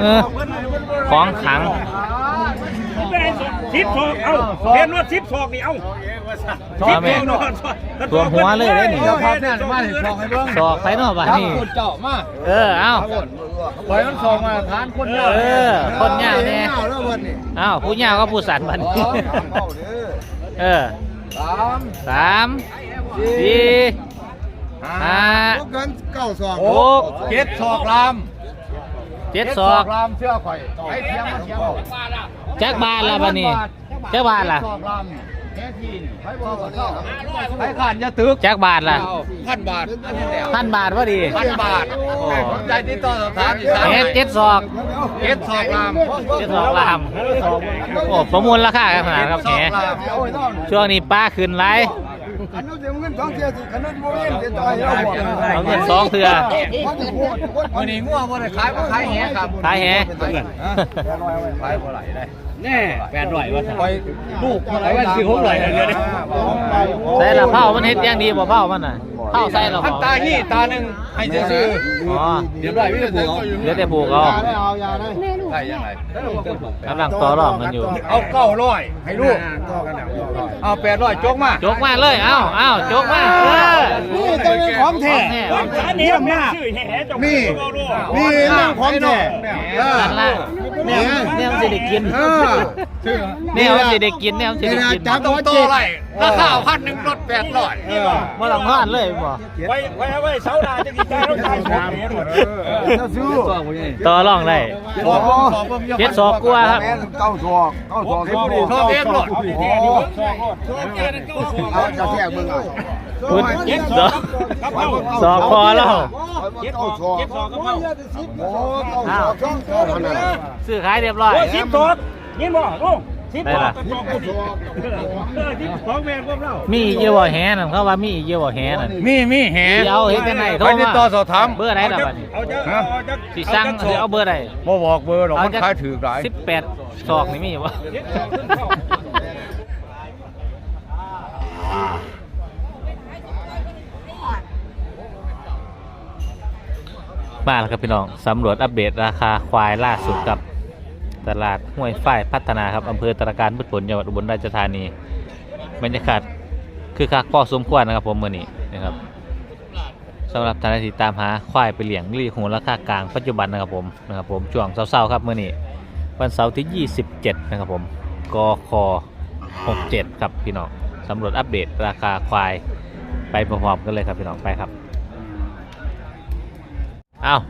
เออของขังชิปศอกเอาเรียนว่าชิปศอกนี่เอาชอบแม่ตัวหัวเลยได้นี่เดี๋ยวครับเนี่ยมาถึงสองให้เบิ่งสอกไปเนาะบ้านนี่คนเจาะมาเออเอ้าปล่อยมันสองมาทานคนเยอะเออคนยาวแน่แล้ววันนี้เอ้าผู้ยาวก็ผู้สันบัดนี้เออสามสามสี่ห้าลูกเงินเก้าสองหกเจ็ดศอกลาม เจ็ดศอกลามเชื่อข่อยไอ้เทียมมันเทียมจักบาทละบัดนี้จักบาทละศอกลามแค่ทีนี่ไผบอกว่าเข้าไผขาดอย่าตึกจักบาทละพันบาทอันนี้แล้วพันบาทพอดีพันบาทโอ้สนใจติดต่อสอบถามอีกสามเฮ็ดเจ็ดศอกเจ็ดศอกลามเจ็ดศอกลามโอ้ประมูลราคากันขนาดครับแหมศอกลามช่วงนี้ป้าขึ้นไร อันนู้นเดี๋ยวเงินสองเทียสิขนาดโมเงินเดี๋ยวต่อยเราบอกเอาเงินสองเทื่อวันนี้ง่วบ่ได้ขายบ่ขายแหครับขายแหขายบ่ไหลได้ แน่แปดร้อยว่าปล่อยลูกบ่ไหลวันสิบหกร้อยเดือนนี้ใส่ละเผามันเฮ็ดอย่างดีบ่เผามันน่ะเผาใส่ละพันเผาตาหี่ตาหนึงให้ซื่ออ๋อๆเดี๋ยวได้วิธีปลูกเหลือแต่ปลูกเอาได้ยังไงกำลังต่อรองกันอยู่ เอาเก้าร้อยให้ลูกเอาแปดร้อยจกมาจกมาเลยเอ้าเอ้าจกมาเออนี่ต้องเป็นของแท้ของแท้เยี่ยมมากนี่นี่มันของแท้เออนั่นล่ะ แนวแนวสิได้กินเออแนวสิได้กินแนวสิได้กิน จับต้องโตไรราคาพันหนึ่งลดแปดร้อยบ่ต้องทอดเลยบ่ไว้ไว้ไว้เสาหน้าจะกินใจต้องการสามเมตรซื้อต่อรองได้เจ็ดศอกกว่าครับเก้าศอกเก้าศอกสิบดีชอบเอฟรถเอาจะแทกมึงอะพุดศอกศอกพอแล้วเจ็ดศอกเจ็ดศอกก็เมาโอ้เก้าศอกช่องเก้าขนาดซื้อขายเรียบร้อยโอ้สิบศอกยินบ่ลุง สิบได้ศอล่ะกก็จอกสิเออสิบสองแมนพวกเรามีอีกเยอะบ่แหนั่นเขาว่ามีอีกเยอะบ่แหนั่นมีมีแหเดี๋ยวเฮ็ดจังไดโทรไปมาติดต่อสอบถาม เบอร์ไหนล่ะบัดนี้เอาจะเอาจะสิสั่งสิเอาเบอร์ใดบ่บอกเบอร์หรอกมันจักขายถือหลาย18ศอกนี่มีบ่เจ็ดศอกขึ้นเข้ามาแล้วครับพี่น้องสำรวจอัปเดตราคาควายล่าสุดกับ ตลาดห้วยฝ้ายพัฒนาครับอำเภอตะการพืชผลจังหวัดอุบลราชธานีบรรยากาศคือคักพอสมควรนะครับผมเมื้อนี้นะครับสำหรับท่านที่ตามหาควายไปเลี้ยงรีหูราคากลางปัจจุบันนะครับผมนะครับผมช่วงเช้าๆครับเมื้อนี้วันเสาร์ที่ 27 นะครับผมกค67 ครับพี่น้องสำรวจอัปเดตราคาควายไปพร้อมๆกันเลยครับพี่น้องไปครับอ้าว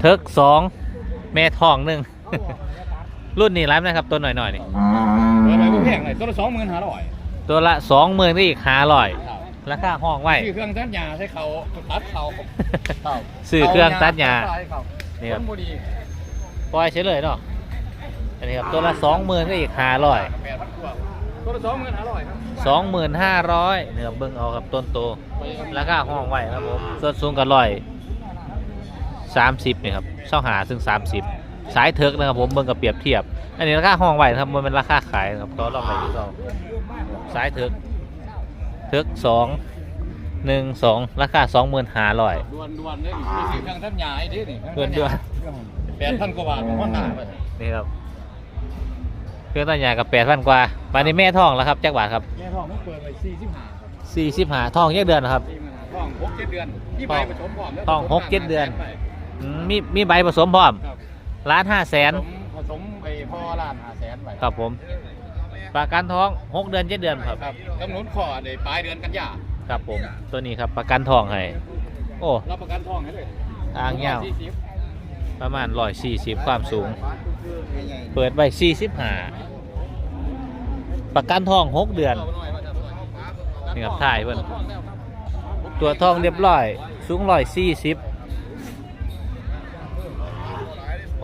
เทิกสองแม่ทองหนึ่ง รุ่นนี้ร้านนะครับตัวหน่อยหน่อยๆนี่เบอร์ไหนบ่แพงเลยตัวละสองหมื่นห้าร้อยตัวละสองหมื่นอีกห้าร้อยราคาห้องไว้ซื้อเครื่องตัดหญ้าใช้เขาตัดเขาซื้อเครื่องตัดหญ้านี่นี่ครับคนบ่ดีปล่อยเฉยเลยเนาะอันนี้ครับตัวละสองหมื่นอีกห้าร้อยแปดพันกว่าตัวละสองหมื่นห้าร้อยครับสองหมื่นห้าร้อยเนี่ยครับเบิ้งเอาครับต้นโตราคาห้องไว้ครับผมส่วนสูงกันร้อยสามสิบนี่ครับเช่าหาซึ่งสามสิบ สายเทิกนะครับผมเบิ้งกับเปรียบเทียบ อันนี้ราคาห้องไว้นะครับมันเป็นราคาขายนะครับก็ลองไปดูเอาสายเทิกเทิกสองหนึ่งสองราคาสองหมื่นห้าร้อยดวนดวนๆเลยไปซื้อเครื่องตัดหญ้าไอ้ดินี่เดือนเดือนแปดพันกว่าบาทของมันหนาไปนี่ครับเครื่องตัดหญ้ากับแปดพันกว่าบานนี้แม่ท้องแล้วครับจักบาทครับแม่ทองมันเปิดไปสี่สิบห้าสี่สิบห้าท้องเยอะเดือนนะครับสี่หมื่นห้าทองหกเจ็ดเดือนที่ใบผสมพร้อมแล้วทองหกเจ็ดเดือนอืมมีมีใบผสมพร้อมครับ ล้านห้าแสนผสมผสมไปพ่อล้านห้าแสนไปครับผมประกันท้องหกเดือนเจ็ดเดือนครับครับกำหนดขอในปลายเดือนกันยาครับผมตัวนี้ครับประกันท้องให้โอ้รับประกันทองให้เลยอ่างเงาวสี่สิบประมาณร้อยสี่สิบความสูง เปิดไว้สี่สิบห้าประกันทองหกเดือนนี่ครับถ่ายเพิ่นตัวทองเรียบร้อย สูงร้อยสี่สิบ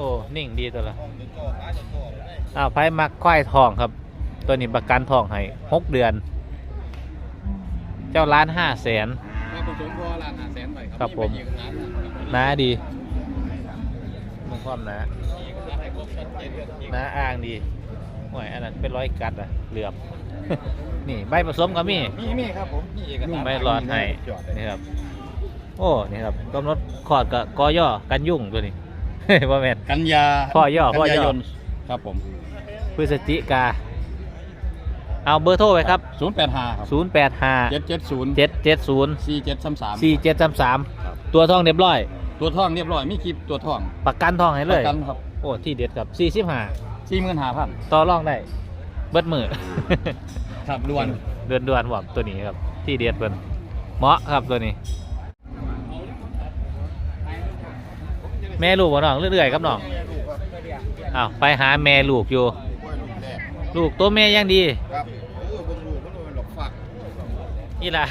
อ้นิ่งดีตัวละอ้าวไพ่มักควายทองครับ ตัวนี้ประกันทองให้หกเดือน เจ้าล้านห้าแสนแม่ผสมพ่อล้านห้าแสนไปครัครับผมอีกล้านหนึ่งน้าดีมึงความนะอีกล้านให้ครบชัดเจนเดือนอีกน้าอ้างดีโอ้ยอันนั้นเป็นร้อยกัดอะเหลือบนี่ใบผสมก็มีมีมีครับผมมีเอกสารใบหลอดให้นี่ครับ โอ้ นี่ครับกำหนดขอดกับกอย่อกันยุ่งตัวนี้ ว่าแม่น กันยาพ่อย่อพ่อย่อกันยายนครับผมพฤศจิกา เอาเบอร์โทรไปครับ ศูนย์แปดห้าครับ085เจ็ดเจ็ดศูนย์770 สี่เจ็ดสามสาม 4733ตัวทองเรียบร้อย ตัวท่องเรียบร้อยมีคลิปตัวท่องประกันทองให้ปเลระย กันครับโอ้ ที่เด็ดครับ45สี่หมื่นห้าพันต่อรองได้ เบิดมือ ครับด่วน เดือนดวนๆผมตัวนี้ครับ ที่เด็ดเพิ่นเหมาะครับตัวนี้ แม่ลูกบ่น้องเรื่อยๆครับน้องอ้าวไปหาแม่ลูกอยู่ ลูกตัวแม่ยังดีครับเออผมรู้มันเป็นหลอกฝากนี่ล่ะ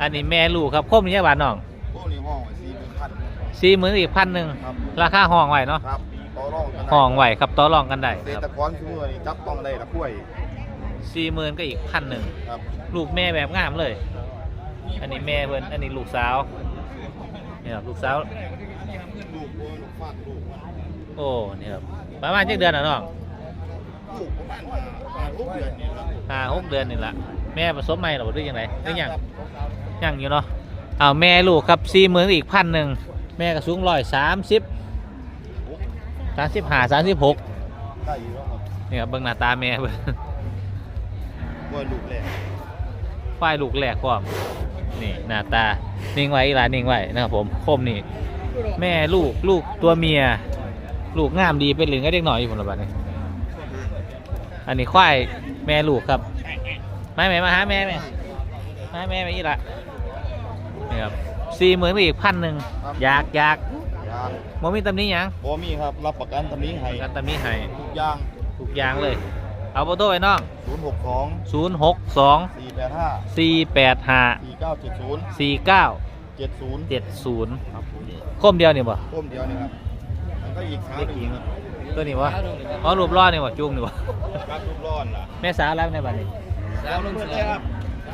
อันนี้แม่ลูกครับคมนี่บาทน้องพวกนี้ห้องสี่หมื่นพันสี่หมื่นอีกพันหนึ่งครับราคาห้องไหวเนาะครับต่อรองกันได้ห้องไหวครับต่อรองกันได้เกคษรับตรกรชั่วโมงนี้จับต้องได้ละกล้วยสี่หมื่นก็อีกพันหนึ่งครับลูกแม่แบบงามเลย อันนี้แม่เพิ่นอันนี้ลูกสาวนี่ครับลูกสาว ลูกบัวลูกฟาดลูกโอ้นี่ครับประมาณจักเดือนน่ะน้องลูกประมาณห้าหกเดือนนี่ละห้าหกเดือนนี่ละแม่ผสมใหม่หรือหรือยังไงหรือยังยังอยู่เนาะเอาแม่ลูกครับสี่หมื่นอีกพันหนึ่งแม่ก็สูงร้อยสามสิบสามสิบห้าสามสิบหกได้อยู่แล้วครับนี่ครับเบิ่งหน้าตาแม่เบิ่งบัวลูกแรกฝ้ายลูกแรกพร้อมนี่หน้าตานิ่งไว้อีหลานนิ่งไว้นะครับผมคมนี่ แม่ลูกลูกตัวเมีย ลูกงามดีเป็นหรือก็เด็กหน่อยอยู่ผมละบาดนี้อันนี้ควายแม่ลูกครับแม่แม่มาหาแม่แม่มาแม่แม่อีละนี่ครับสี่หมื่นไปอีกพันหนึ่งอยากอยากโมมีตำนี้ยังโมมีครับรับประกันตำนี้ให้ประกันตำนี้ให้ถูกย่างถูกย่างเลย เอาโปรโต้ไปน้อง062 062 485 485 4970 49 70 70 ครับผมคมเดียวนี่บ่ต้มเดียวนี่ครับมันก็อีกขาเด็กหนึ่หญิงงครับตัวนี้วะอ๋อรูปรอดนี่วะจุงนี่วะครับลูกร้อนล่ะแม่สาวแล้วในบัดนี้สามหมื่นสอง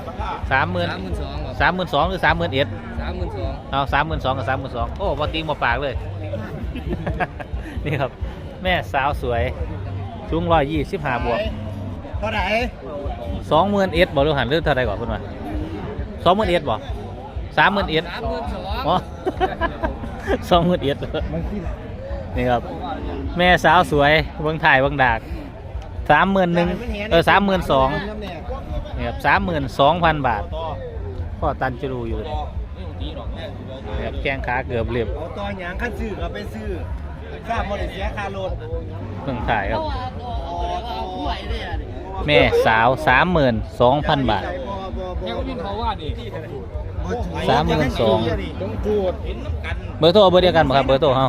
ราคาสามหมื่นสามหมื่นสองครับสามหมื่นสองหรือสามหมื่นเอ็ดสามหมื่นสองเอาสามหมื่นสองกับสามหมื่นสองโอ้บอติงบอปากเลย นี่ครับ แม่สาวสวยสูงร้อยยี่สิบห้าบวกเท่าไหร่สองหมื่นเอ็ดบอกลูกหันเรื่องเท่าไรก่อนเพื่อนว่าสองหมื่นเอ็ดบอก สามหมื่นเอ็ดสามหมื่นสองอ๋อสองหมื่นเอ็ดนี่ครับ แม่สาวสวยเบิ้งถ่ายเบิ้งดากสามหมื่นหนึ่งเออสามหมื่นสองนี่ครับสามหมื่นสองพันบาทพ่อตันจะรู้อยู่เลยนี่ครับแข้งขาเกือบเรียบเอาต่อหยางขั้นซื้อก็ไปซื้อค่าบริเสียค่ารถเพิ่งถ่ายครับแม่สาวสามหมื่นสองพันบาท แค่วิ่งเขาว่าดิสามหมื่นสองต้องพูดเห็นน้ำกันเบอร์โทรเบอร์เดียวกันบ่ครับเบอร์โทรเฮา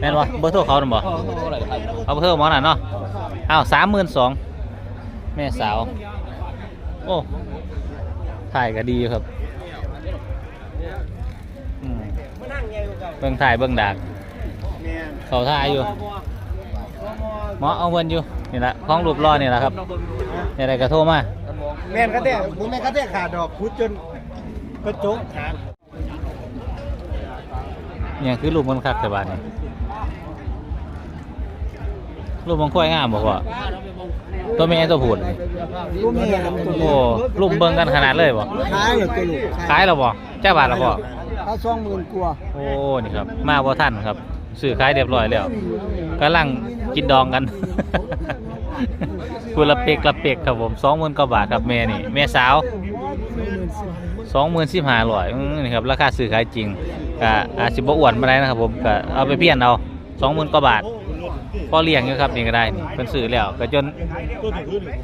แม่นวะเบอร์โทรเขาหรือบ่เอาเบอร์โทรหมอหน่ะเนาะอ้าวสามหมื่นสองแม่สาว โอ้ถ่ายก็ดีอยู่ครับอืมมานั่งไงกูกับเบิ่งถ่ายเบิ่งดากแม่นเขาถ่ายอยู่หมอเอาเงินอยู่นี่ละของรูปรอนี่แหละครับนี่อะไรก็โทรมาแม่นกระแทกผมแม่นกระแทกขาดดอกพุดจน กระจกขาดเนี่ยคือรูปมันคักแต่บาดนี่รูปมันค่อยงามบ่พ่อตัวแม่ตัวผู้นี่ลูกแม่โอ้รูปเบิ่งกันขนาดเลยบ่ขายเหรอตัวลูกขายแล้วบ่เจ้าบาทแล้วบ่ถ้าสองหมื่นกว่าโอ้นี่ครับ มาบ่ทันครับซื้อขายเรียบร้อยแล้วกำลังกินดองกันคุละเป็กละเป็กครับผมสองหมื่นกว่าบาทครับแม่นี่แม่สาว สองหมื่นสิบห้าร้อยนี่ครับราคาซื้อขายจริงก็อาจจะบ่อ้วนมาได้นะครับผมก็เอาไปเพี้ยนเอาสองหมื่นกว่าบาทพอเลี้ยงอยู่ครับนี่ก็ได้นี่เป็นซื้อแล้วก็จน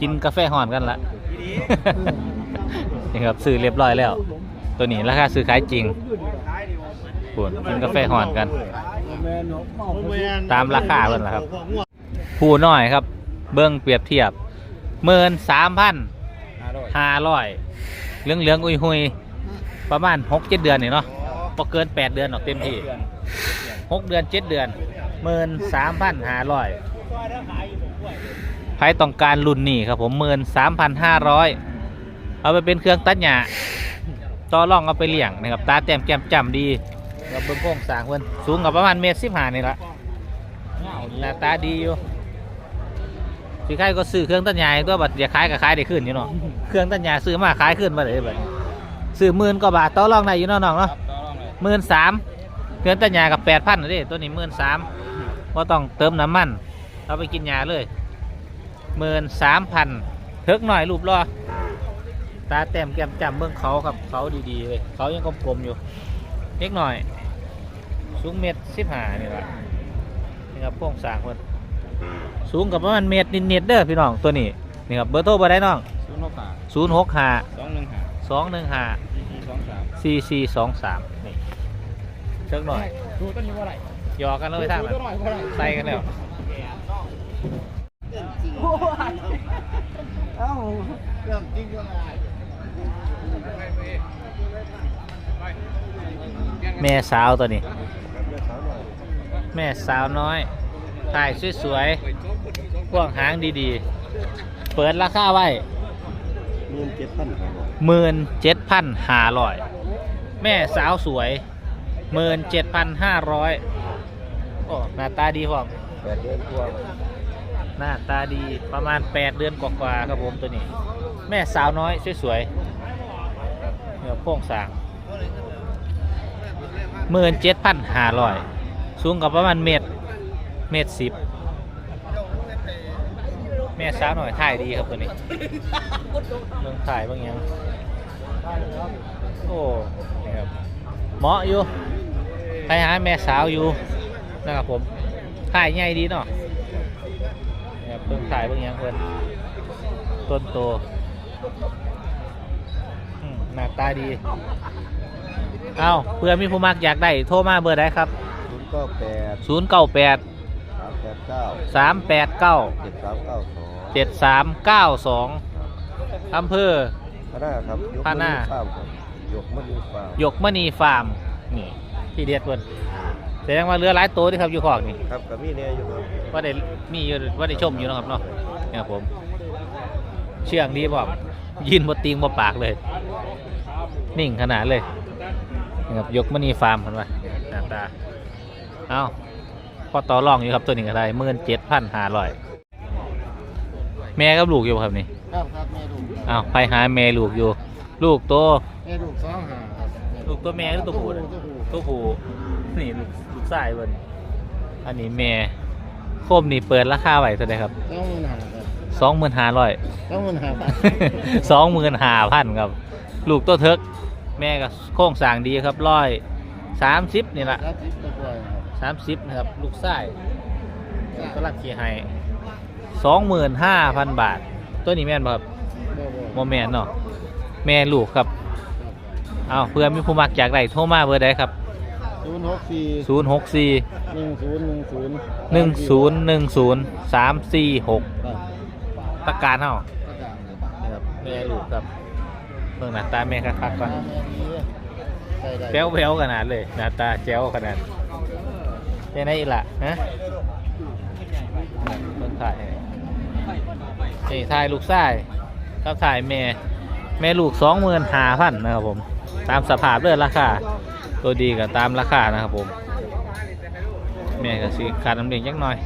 กินกาแฟห่อนกันละ นี่ครับซื้อเรียบร้อยแล้ว ตัวนี้ราคาซื้อขายจริงปวดกินกาแฟห่อนกัน ตามราคาเพิ่นละครับ ผู้น้อยครับ เบิ้งเปรียบเทียบเมินสามพันห้าร้อย เหลืองเหลืองอุ้ยหุยประมาณหกเจ็ดเดือนนี่เนาะพอเกินแปดเดือนออกเต็มที่หกเดือนเจ็ดเดือนเมินสามพันห้าร้อยใครต้องการรุ่นนี้ครับผมเมินสามพันห้าร้อยเอาไปเป็นเครื่องตัดหญ้าต่อร่องเอาไปเลี้ยงนะครับตาแต้มแก้มจำดีกับเบิ้งโค้งสางเพิ่นสูงกับประมาณเมตรสิบห้านี่ละหน้าตาดีอยู่สิขายก็ซื้อเครื่องตัดหญ้าให้ตัวบัดอย่าขายก็ขายได้ขึ้นอยู่เนาะ เครื่องตัดหญ้าซื้อมาขายขึ้นมาเลยบัดซื้อหมื่นกว่าบาทต่อรองได้อยู่เนาะน้องเนาะหมื่นสามเกินแตัญญากับแปดพันเลยตัวนี้หมื่นสามก็ต้องเติมน้ำมันเอาไปกินยาเลยหมื่นสามพันเทิกหน่อยรูปรอตาแต้มแก้มจำเบื้องเขาครับเขาดีๆเลยเขายังกลมๆอยู่เล็กหน่อย สูงเมตรสิบห้านี่แหละนี่ครับโป้งสร้างคนสูงกับประมาณเมตรนิดๆเด้อพี่น้องตัวนี้นี่ครับเบอร์โทรบ่ได้น้องศูนย์หกห้าศูนย์หกห้าสองหนึ่งห้าสองหนึ่งห้าสี่สี่สองสามซีซีสองสามนี่เชิงหน่อยดูต้นนี้ว่าไรหยอกกันเลยท่างนั้นดูต้นหน่อยว่าไรใส่กันแล้วเอ้าเรื่องจริงก็ได้แม่สาวตัวนี้ แม่สาวน้อย ถ่ายสวยๆพวกหางดีๆ เปิดราคาไว้ เงินเจ็ดพันครับหมื่นเจ็ดพันห้าร้อยแม่สาวสวยหมื่นเจ็ดพันห้าร้อยโอ้หน้าตาดีพร้อมแปดเดือนกว่าหน้าตาดีประมาณ8เดือนกว่าๆครับผมตัวนี้ แม่สาวน้อยสวยๆเนื้อโป้งสางหมื่นเจ็ดพันห้าร้อยสูงกับประมาณเมตรเมตรสิบแม่สาวหน่อยถ่ายดีครับตัวนี้เรื่องถ่ายบางอย่างโอ้นี่ครับเหมาะอยู่ไปหาแม่สาวอยู่นะครับผมถ่ายใหญ่ดีเนาะเนี่ยเพิ่งถ่ายเพิ่งยังเพิ่นต้นโตอืมหน้าตาดี เอาเพื่อมีผู้มักอยากได้โทรมาเบอร์ใดครับศูนย์เก้าแปด0 9 8สามแปดเก้า3 8 9 เจ็ดสามเก้าสอง7 3 9 2อำเภอพระนาครับยกพระนามือข้ามครับยกมือฟาร์มหยกมณีฟาร์มนี่ที่เด็ดเพิ่นแสดงว่าเรือหลายตัวที่ครับอยู่ขอกนี่ครับกับมีเนี่ยอยู่ครับว่าได้มีอยู่ว่าได้ชมอยู่เนาะครับเนาะเนี่ยครับผม เชื่องดีบอกยืนบนตีงบนปากเลย นิ่งขนาดเลยนี่ครับยกมณีฟาร์มเห็นไหมหน้าตาเอาพอต่อรองอยู่ครับตัวนี้ก็ได้หมื่นเจ็ดพันห้าร้อย แม่กับลูกอยู่บ่ครับนี่ครับครับแม่ดูเอาไปหาแม่ลูกอยู่ ลูกโตแม่ดูสองหาครับลูกตัวแม่หรือตัวผู้เนี่ยตัวผู้นี่ลูกลูกชายเบิ่นอันนี้แม่โคมนี่เปิดราคาไว้เท่าไหร่ครับสองหมื่นห้าครับสองหมื่นห้าร้อยสองหมื่นห้าบาทสองหมื่นห้าพันครับ ลูกตัวเทิกแม่ก็โค้งสร้างดีครับร้อยสามสิบนี่แหละครับสิบกว่าครับสามสิบนะครับ ลูกไส้ก็รักขี่ให้ สองหมื่นห้าพันบาท ตัวนี้แม่นบ่ครับบ่บ่โมแมนเนาะแม่ลูกครับเอาเพื่อมีผู้มักอยากได้โทรมาเบอร์ใดครับศูนย์หกสี่ศูนย์หกสี่หนึ่งศูนย์หนึ่งศูนย์หนึ่งศูนย์หนึ่งศูนย์สามสี่หกครับตะการเฮาประกาศครับนะครับแม่ลูกครับเบิ่งหน้าตาแม่คักๆก่อนใส่ได้แป๊วแป๊วๆขนาดเลยหน้าตาแจ๋วขนาดเป็นไงอีกล่ะฮะเบิ่งถ่ายให้ นี่ถ่ายลูกชายกับถ่ายแม่แม่ลูกสองหมื่นห้าพันนะครับผม ตามสภาพเลยราคา ตัวดีกับตามราคานะครับผม แม่ก็สิขาดน้ำเลี้ยงจักหน่อย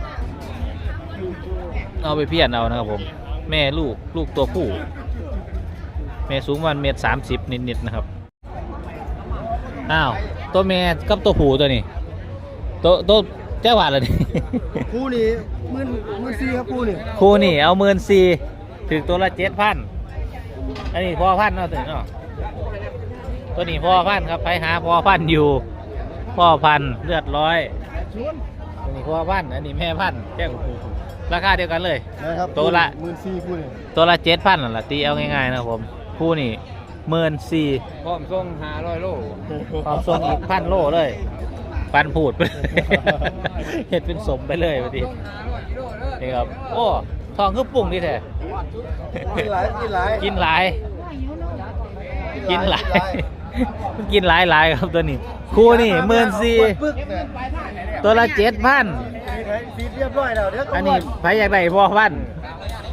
เอาไปเพี้ยนเอานะครับผม แม่ลูกลูกตัวผู้ แม่สูงวันเมตรสามสิบนิดๆนะครับอ้าวตัวแม่กับตัวผู้ตัวนี้ตัวตัว แจ้าหวานเลยนี่คู่นี้หมื่นหมื่นสี่ครับคู่นี้คู่นี่เอาหมื่นสี่ถึงตัวละเจ็ดพันอันนี้พ่อพันธุ์เนาะตัวนี้เนาะตัวนี้พ่อพันธุ์ครับไปหาพ่อพันธุ์อยู่พ่อพันธุ์เลือดร้อยชวนตัวนี้พ่อพันธุ์อันนี้แม่พันธุ์แจ้งราคาเดียวกันเลย นะครับตัวละหมื่นสี่คู่นี้ตัวละเจ็ดพันนั่นแหละตีเอาง่ายๆนะครับผมคู่นี่หมื่นสี่พร้อมส่งห้าร้อยโลความทรงอีกพันโลเลย ปันพูดไปเลยเห็ดเป็นสมไปเลยพอดีนี่ครับ โอ้ทองคือปุ่งนี่แท้กินหลายกินหลายกินหลาย กินหลายมันกินหลายหลายครับตัวนี้ คู่นี่หมื่นสี่ปึ๊กตัวละเจ็ดพันสีเรียบร้อยแล้วเดี๋ยวอันนี้ใครอยากได้พ่อพันธุ์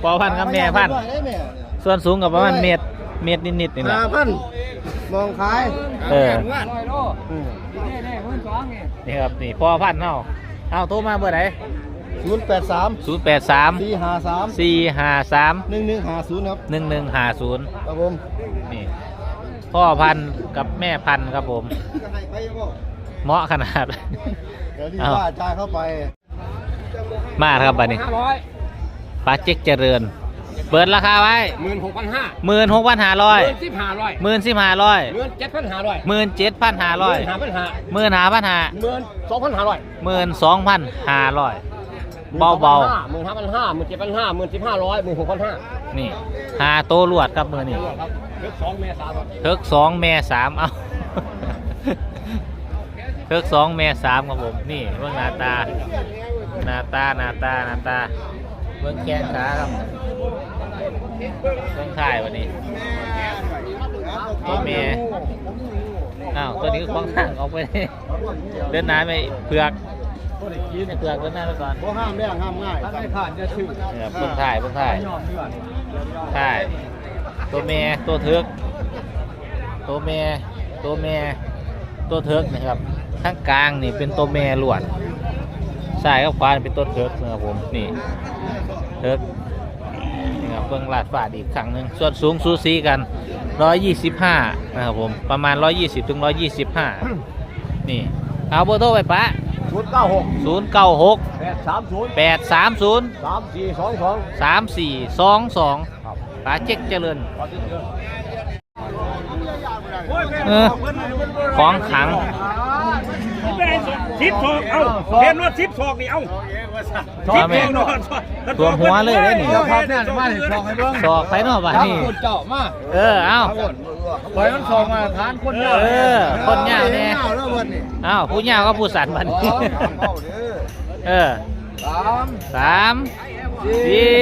พ่อพันธุ์กับแม่พันธุ์ได้แม่ส่วนสูงกับประมาณเมตรเมตรนิดๆนี่แหละห้าพัน มองขายเออ ร้อยโลอืมนี่นี่หมื่นสองนี่นี่ครับนี่พ่อพันธุ์เฮาเอาโทรมาเบอร์ไหนศูนย์แปดสามศูนย์แปดสามสี่ห้าสามสี่ห้าสามหนึ่งหนึ่งห้าศูนย์ครับหนึ่งหนึ่งห้าศูนย์ครับผมนี่พ่อพันธุ์กับแม่พันธุ์ครับผมจะให้ไปยังบ่เหมาะขนาด เดี๋ยวที่เอ้าว่าจ่ายเข้าไปมาครับบัดนี้ห้าร้อยปลาเจ๊กเจริญ เปิดราคาไว้หมื่นหกพันห้าหมื่นหกพันห้าร้อยหมื่นสิบห้าร้อยหมื่นสิบห้าร้อยหมื่นเจ็ดพันห้าร้อยหมื่นเจ็ดพันห้าร้อยหาพันห้าหมื่นห้าพันห้าหมื่นสองพันห้าร้อยหมื่นสองพันห้าร้อยเบาเบาหมื่นห้าพันห้าหมื่นเจ็ดพันห้าหมื่นสิบห้าร้อยหมื่นหกพันห้าๆนี่หาโตลวดครับมือนี่ครับเลือกสองเมษาครับเทิกสองแม่สามเอาเทิกสองแม่สามครับผมนี่เบื้องหน้าตาหน้าตาหน้าตาหน้าตาเบื้องแขนขาครับ เบื้องถ่ายวันนี้ ตัวเมียอ้าว ตัวนี้ก็คล้องทางออกไป เดินหน้าไปเผือกให้เผือกเดินหน้าไปก่อนบ่ห้ามแรงห้ามง่ายถ้าไม่ผ่านจะชื่อเนี่ยเบื้องถ่ายเบื้องถ่ายยอมเพื่อนถ่าย ตัวเมียตัวเถือกตัวเมียตัวเมียตัวเถือกนะครับข้างกลางนี่เป็นตัวเมียล้วนซ้ายกับขวานี่เป็นตัวเถือกนะครับผม นี่เถือก นี่ครับเบื้องลาดฝาดอีกครั้งหนึ่งส่วนสูงสูสีกัน 125 นะครับผม ประมาณ 120ถึง125 นี่ เอาเบอร์โทรไปปะศูนย์เก้าหก096 แปดสามศูนย์830 สามสี่สองสองสามสี่สองสองปลาเจ๊กเจริญเออ ของขัง สิบศอกเอาเรียนว่าสิบศอกนี่เอาตัวแม่ตัวหัวเลยได้หนิเดี๋ยวครับเนี่ยมาถึงศอกให้เบิ่งสอกไปเนอกบ้านนี่คนเจ้ามาเออเอาปล่อยมันส่งมาทานคนเยอะเออคนยาวเนี่ยเอาแล้ววันนี้เอ้าผู้ยาวก็ผู้สันบัดนี้เอาเด้อเออสามสามสี่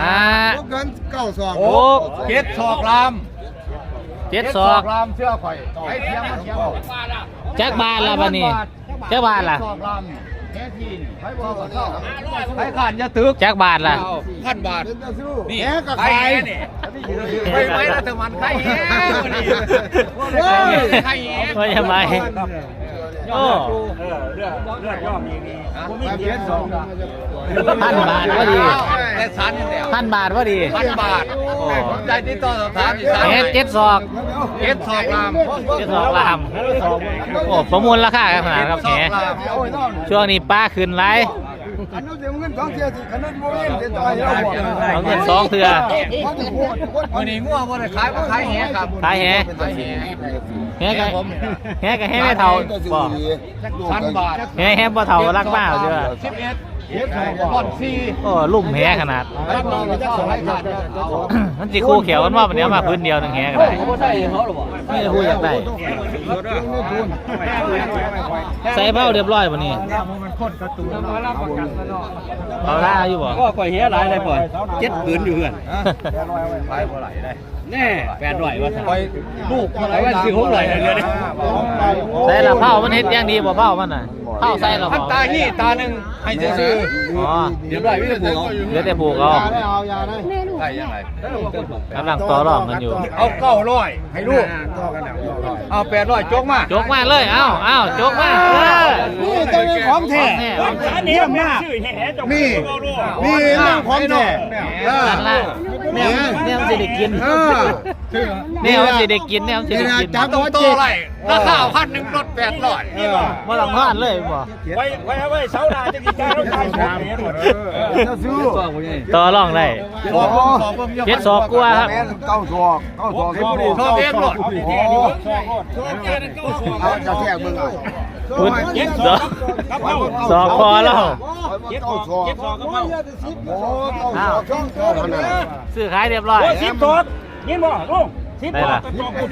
ห้าลูกเกินเก้าสองหกเจ็ดศอกลามเจ็ดสอกลามเชื่อข่อยไอ้เทียมมันเทียม แจ็คบาทละบัดนี้แจ็คบาทละศอกลามแค่ทีนไอ้บอกว่าเข้าไอ้ขันจะตึกแจ็คบาทละพันบาทนี่แหกับไข่ใครเนี่ยไปไหมล่ะแต่มันไข่แห้ไข่แห้ว่าจะไหม โอ้เลือดเลือดย่อมีมีผมมีมาเกีเพียยรรติสสอองงพันบาทก็ดีแต่สันเนี่ยพันบาทพอดีพันบาทใจที่ต่อสถานที่สามเฮ็ดเจ็ดศอกเจ็ดศอกลามเจ็ดศอกลามโอ้ประมูลราคากันขนาดครับแหมช่วงนี้ป้าขึ้นไรเดี๋ยวเงินสองเที่ยวสิขนาเงินเดี๋ยวต่อยเราบอกเอาเงินสองเถื่อวันนี้ง่วงวันนี้ขายก็ขายแหครับขายแหขาย แหแหกันแฮกันแฮม่เท่าบ่ พันบาท แฮแฮบ่เท่ารักมากเด้อสิบเอ็ด บอลสี่โอ้ลุ่มแหขนาด รับรองจะสองให้ขาดมันสิคู่เขียวกันว่ามันเนี้ยมาพื้นเดียวหนึงแหก็ได้เขาใช่เขาหรอไม่ได้พูดอยากได้ ใส่เบ้าเรียบร้อยวันนี้เอาล่าอยู่บ่ก็ก่อยเฮียหลายเลยป่อยเจ็ดปืนอยู่เพื่อนไปบ่ไหลได้แน่แปดร้อยว่าไปลูกอะไรว่าสิหกร้อยเลยเดี๋ยวนี้ใส่ละเผามันเฮ็ดอย่างดีบ่เผามันน่ะ เผาใส่ละพันบ่ตานี่ตาหนึ่งให้ซื้ออ๋อเดี๋ยวได้ไม่ได้ผูกเหลือแต่ปลูกเอายาได้เอายาได้ได้ยังไงกำลังต่อรองกันอยู่ เอาเก้าร้อยให้ลูกเอาแปดร้อยจกมาจกมาเลยเอ้าเอ้าจกมาเออนี่ต้องเป็นของแท้ของแท้อันนี้แม่ชื่อแห่จงนี่นี่เรื่องของแท้เออนั่นล่ะแนวแนวสิได้กินเออแนวสิได้กินแนวสิได้กินจับต้องหัวโตจิกไรราคาพันหนึ่งลดแปดร้อยเออบ่ต้องทอดเลยบ่ไว้ไว้ไว้เสาหน้าจะกินใจต้องการสามเมตรเจ้าซื้อต่อรองได้เจ็ดศอกกว่าครับเก้าศอกเก้าศอกเก้าศอกชอบเอฟรถโอ้เอาจะแทกมึงอะคุณดอกสอกคอแล้วเก้าศอกเจ็ดศอกก็เมาโอ้เก้าศอกช่องช่องขนาดซื้อขายเรียบร้อยโอ้สิบศอกยินบ่ลุง สิบได้ศอล่ะกก็จอกกู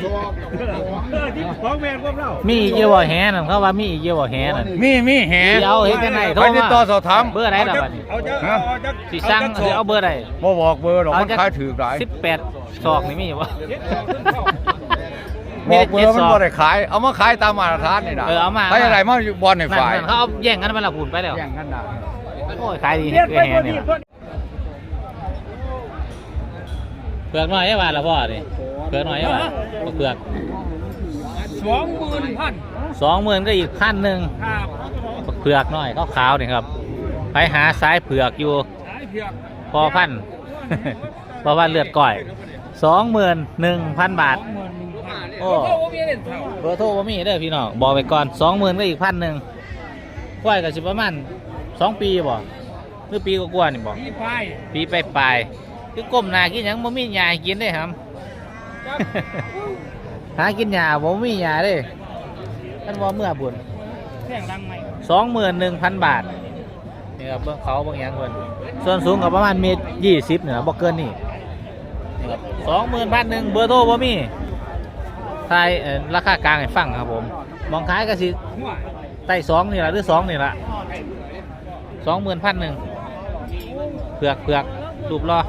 เออสิบสองแมนพวกเรามีอีกเยอะบ่แหนั่นเขาว่ามีอีกเยอะบ่แหนั่นมีมีแหเดี๋ยวเฮ็ดจังไดโทรไปมาติดต่อสอบถาม เบอร์อะไรล่ะบัดนี้เอาจะเอาจะสิสั่งสิเอาเบอร์ใดบ่บอกเบอร์หรอกมันขายถือหลาย18ศอกนี่มีบ่เจ็ดศอกขึ้นเข้าบอกเบอร์มันบ่ได้ขาย เอามาขายตามมาตรฐานนี่นะเออเอามาไปอะไรมาอยู่บอลในนั่นฝ่ายนั่นเขาเอาแย่งกันไปละหุ่นไปแล้ว แย่งกันนะโอ้ยขายดีเรียนเกไปแหพอนี่ดีล่ะพอดีเปลือกน้อยไอ้บาทละพ่อนี่ เปลือกน้อยไอ้บาทเปลือกสองหมื่นพันสองหมื่นก็อีกพันหนึ่งครับเปลือกน้อยขาวๆนี่ครับ ไปหาสายเผือกอยู่ สายเผือกพอพันพอพันเลือดก่อยสองหมื่นหนึ่งพันบาทสองหมื่นหนึ่งพันโอ้ โอ้โหมีเล่นเท่าเบอร์โทรบ่มีเด้อพี่น้องบอกไปก่อนสองหมื่นก็อีกพันหนึ่งควายก็สิประมาณสองปีบ่หรือปีกว่าๆนี่บ่พี่ไปปีไปปลายๆคือก้มหน้ากินหยังบ่มีหญ้าให้กินเด้ครับจับ หากินหญ้าบ่มีหญ้าเด้ท่านว่าเมื่อบุญแข่งรังไหมสองหมื่นหนึ่งพันบาทนี่ครับเบื้องเขาเบื้องหยังเพิ่นส่วนสูงก็ประมาณเมตรยี่สิบเนี่ยบ่เกินนี่นี่ครับสองหมื่นพันหนึ่งเบอร์โทรบ่มีทายเอ่อราคากลางให้ฟังครับผม มองขายก็สิหัวใต้สองนี่ละหรือสองนี่ละสองหมื่นพันหนึ่งเผือกเผือกรูปรอ